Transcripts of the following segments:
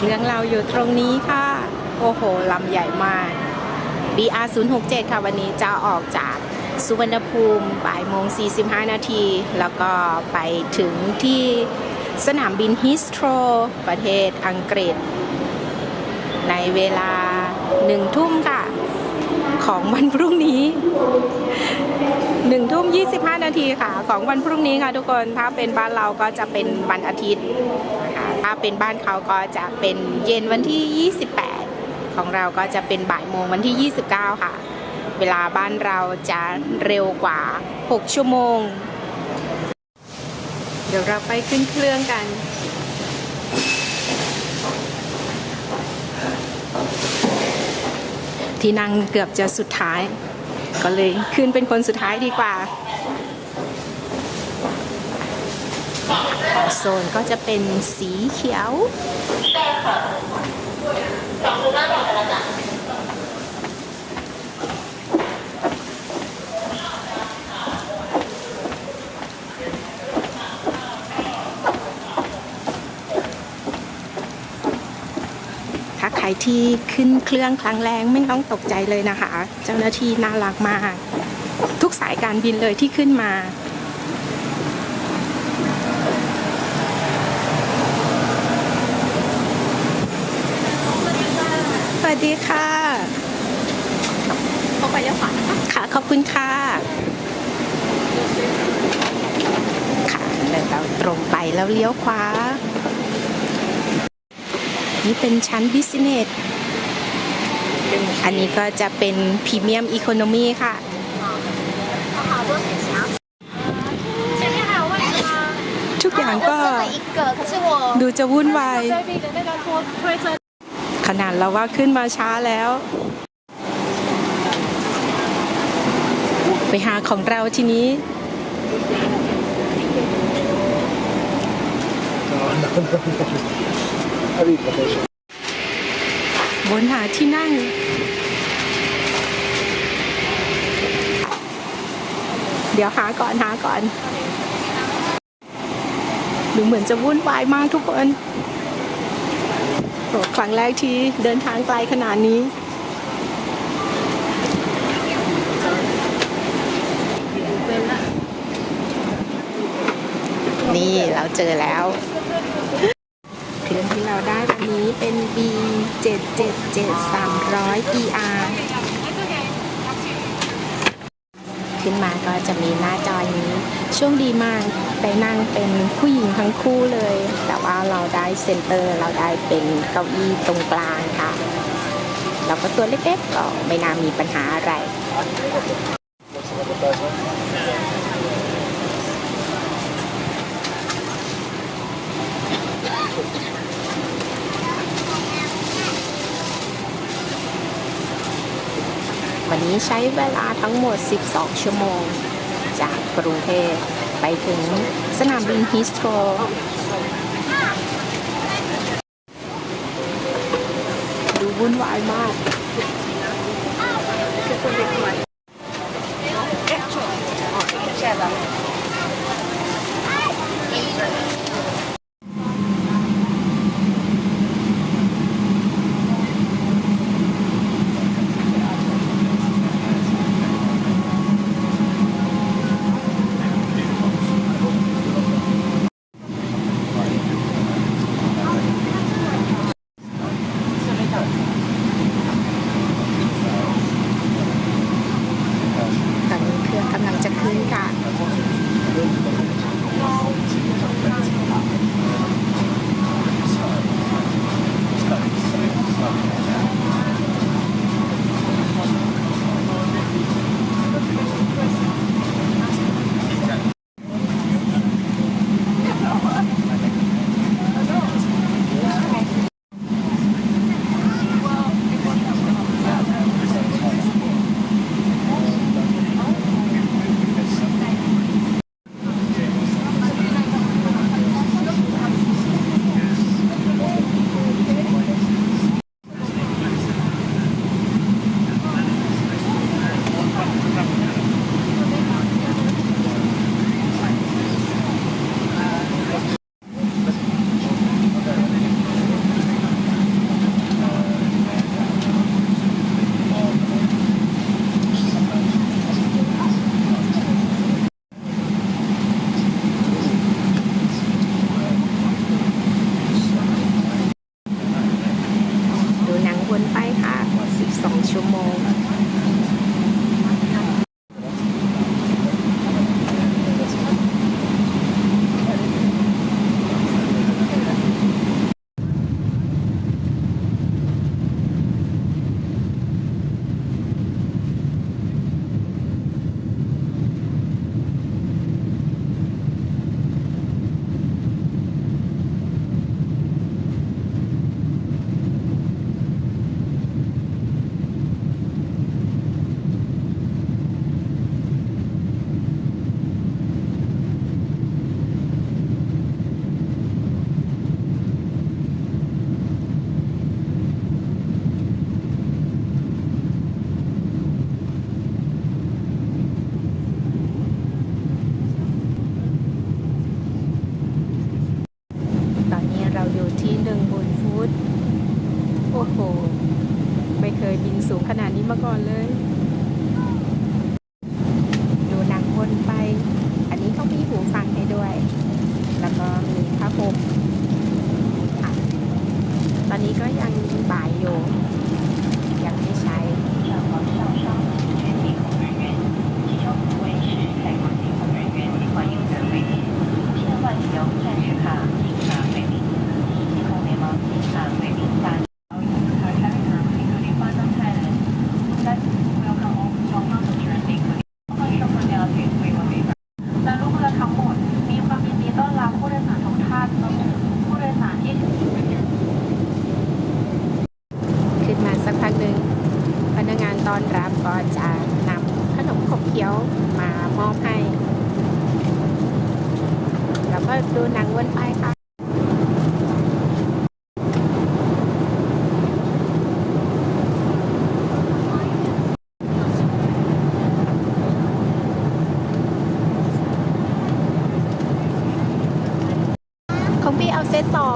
เครื่องเราอยู่ตรงนี้ค่ะ โอ้โหลำใหญ่มาก BR 067ค่ะวันนี้จะออกจากสุวรรณภูมิบ่ายโมง 45 นาที แล้วก็ไปถึงที่สนามบินฮิสโตรประเทศอังกฤษ ในเวลาหนึ่งทุ่มค่ะ ของวันพรุ่งนี้หนึ่งทุ่มยี่สิบห้านาทีค่ะ ของวันพรุ่งนี้ค่ะทุกคนถ้าเป็นบ้านเราก็จะเป็นวันอาทิตย์นะคะ ถ้าเป็นบ้านเขาก็จะเป็นเย็นวันที่ 28 ของเราก็จะเป็นบ่ายโมงวันที่ 29 ค่ะ เวลาบ้านเราจะเร็วกว่า 6 ชั่วโมง เดี๋ยวเราไปขึ้นเครื่องกันที่นั่งเกือบจะสุดท้าย ก็เลยขึ้นเป็นคนสุดท้ายดีกว่า โซนก็จะเป็นสีเขียวถ้าใครที่ขึ้นเครื่องครั้งแรงไม่ต้องตกใจเลยนะคะ เจ้าหน้าที่น่ารักมาก ทุกสายการบินเลยที่ขึ้นมา สวัส ดีค่ะเข้าไปเลี้ยวขวาะค่ะ ขอบคุณค่ะ ค่ะเดินเราตรงไปแล้วเลี้ยวขวา นี่เป็นชั้นบิสเนส อันนี้ก็จะเป็นพรีเมียมอีโคโนมีค่ะทุกอย่างก็ดูจะวุ่นวาย ขนาดเราว่าขึ้นมาช้าแล้ว ไปหาของเราทีนี้บนหาที่นั่งเดี๋ยวหาก่อนหาก่อน ดูเหมือนจะวุ่นวายมากทุกคน ครั้งแรกที่เดินทางไกลขนาดนี้ นี่เราเจอแล้วเครื่องที่เราได้วันนี้เป็น B 7 7 7 300 ER ขึ้นมาก็จะมีหน้าจอนี้ช่วงดีมากไปนั่งเป็นผู้หญิงทั้งคู่เลย แต่ว่าเราได้เซนเตอร์เราได้เป็นเก้าอี้ตรงกลางค่ะเราก็ตัวเล็กๆก็ไม่น่ามีปัญหาอะไร ใช้เวลาทั้งหมด 12 ชั่วโมง จากกรุงเทพไปถึงสนามบินฮิสโตรดูวุ่นวายมาก โอ้โห ไม่เคยบินสูงขนาดนี้มาก่อนเลย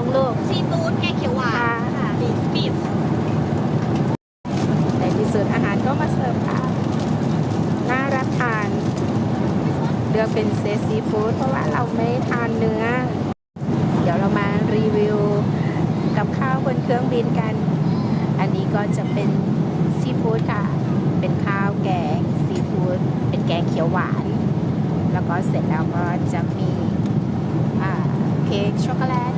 อาเซตสองลูกซีฟู้ดแกงเขียวหวานค่ะบีฟบีฟในที่สุดอาหารก็มาเสิร์ฟค่ะ น่ารับทาน เลือกเป็นเซตซีฟู้ดเพราะว่าเราไม่ทานเนื้อ เดี๋ยวเรามารีวิวกับข้าวบนเครื่องบินกัน อันนี้ก็จะเป็นซีฟู้ดค่ะ เป็นข้าวแกงซีฟู้ด เป็นแกงเขียวหวาน แล้วก็เสร็จแล้วก็จะมีอ่าเค้กช็อกโกแลต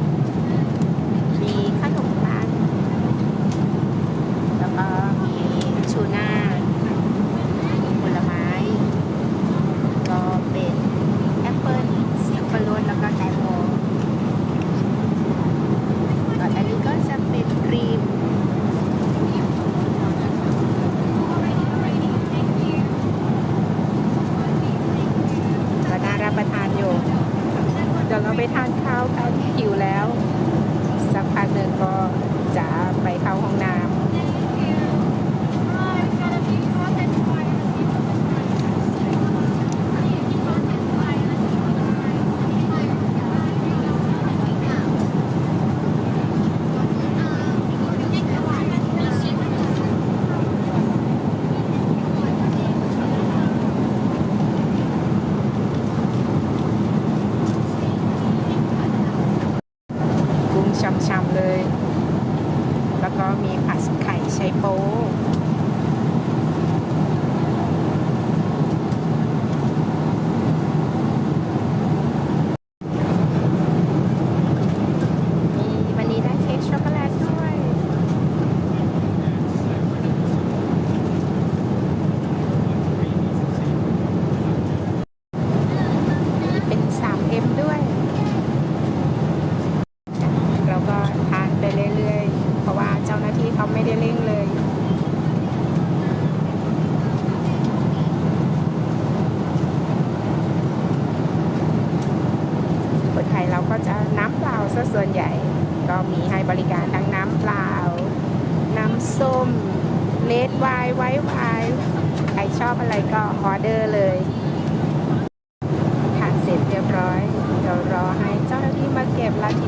วนใหญ่ก็มีให้บริการทั้งน้ำเปล่า น้ำส้มเลดไวน์ไวท์ไวน์ใครชอบอะไรก็ออเดอร์เลยทานเสร็จเรียบร้อย เดี๋ยวรอให้เจ้าหน้าที่มาเก็บแล้วที